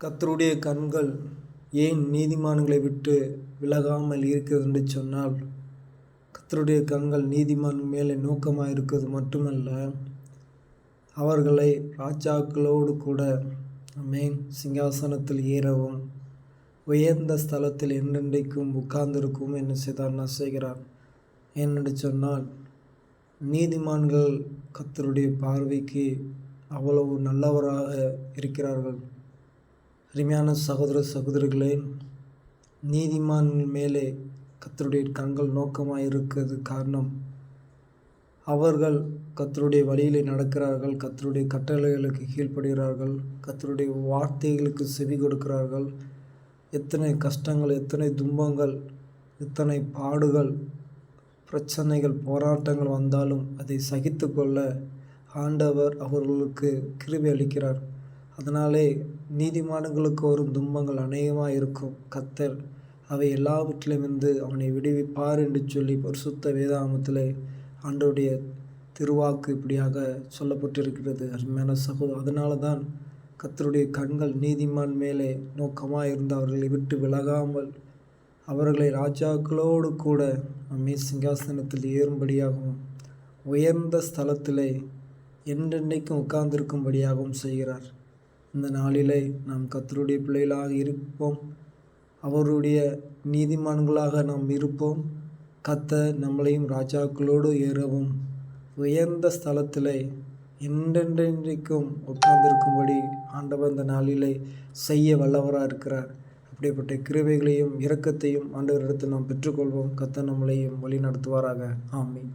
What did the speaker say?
கத்தருடைய கண்கள் ஏன் நீதிமான்களை விட்டு விலகாமல் இருக்கிறது என்று சொன்னால் கத்தருடைய கண்கள் நீதிமான் மேலே நோக்கமாக இருக்கிறது மட்டுமல்ல அவர்களை ராஜாக்களோடு கூட மேன் சிங்காசனத்தில் ஏறவும் உயர்ந்த ஸ்தலத்தில் என்றென்றைக்கும் உட்கார்ந்திருக்கும் என்ன செய்தார்? செய்கிறார். ஏனென்று சொன்னால் நீதிமான்கள் கத்தருடைய பார்வைக்கு அவ்வளவு நல்லவராக இருக்கிறார்கள். அருமையான சகோதர சகோதரிகளே நீதிமான் மேலே கத்தருடைய கண்கள் நோக்கமாக இருக்கிறது காரணம் அவர்கள் கத்தருடைய வழியிலே நடக்கிறார்கள் கத்தருடைய கட்டளைகளுக்கு கீழ்ப்படுகிறார்கள் கத்தருடைய வார்த்தைகளுக்கு செவி கொடுக்கிறார்கள். எத்தனை கஷ்டங்கள் எத்தனை துன்பங்கள் எத்தனை பாடுகள் பிரச்சனைகள் போராட்டங்கள் வந்தாலும் அதை சகித்து கொள்ள ஆண்டவர் அவர்களுக்கு கிருபை அளிக்கிறார். அதனாலே நீதிமான்களுக்கு வரும் துன்பங்கள் அநேகமாக இருக்கும். கத்தர் அவை எல்லாவற்றிலுமிருந்து அவனை விடுவிப்பார் என்று சொல்லி பரிசுத்த வேதாமத்திலே ஆண்டவருடைய திருவாக்கு இப்படியாக சொல்லப்பட்டிருக்கிறது. அருமையான சகோதரர் அதனால தான் கத்தருடைய கண்கள் நீதிமான் மேலே நோக்கமாக இருந்து அவர்களை விட்டு விலகாமல் அவர்களை ராஜாக்களோடு கூட நம்மை சிங்காசனத்தில் ஏறும்படியாகவும் உயர்ந்த ஸ்தலத்திலே என்றென்றைக்கும் உட்கார்ந்திருக்கும்படியாகவும் செய்கிறார். இந்த நாளிலே நாம் கத்தருடைய பிள்ளைகளாக இருப்போம். அவருடைய நீதிமான்களாக நாம் இருப்போம். கத்த நம்மளையும் ராஜாக்களோடு ஏறவும் உயர்ந்த ஸ்தலத்திலே என்றென்றைக்கும் உட்கார்ந்திருக்கும்படி ஆண்டவர் இந்த நாளிலே செய்ய வல்லவராக இருக்கிறார். அப்படிப்பட்ட கிருவைகளையும் இரக்கத்தையும் ஆண்டவரிடத்தில் நாம் பெற்றுக்கொள்வோம். கத்த நம்மளையும் வழி நடத்துவாராக ஆமீன்.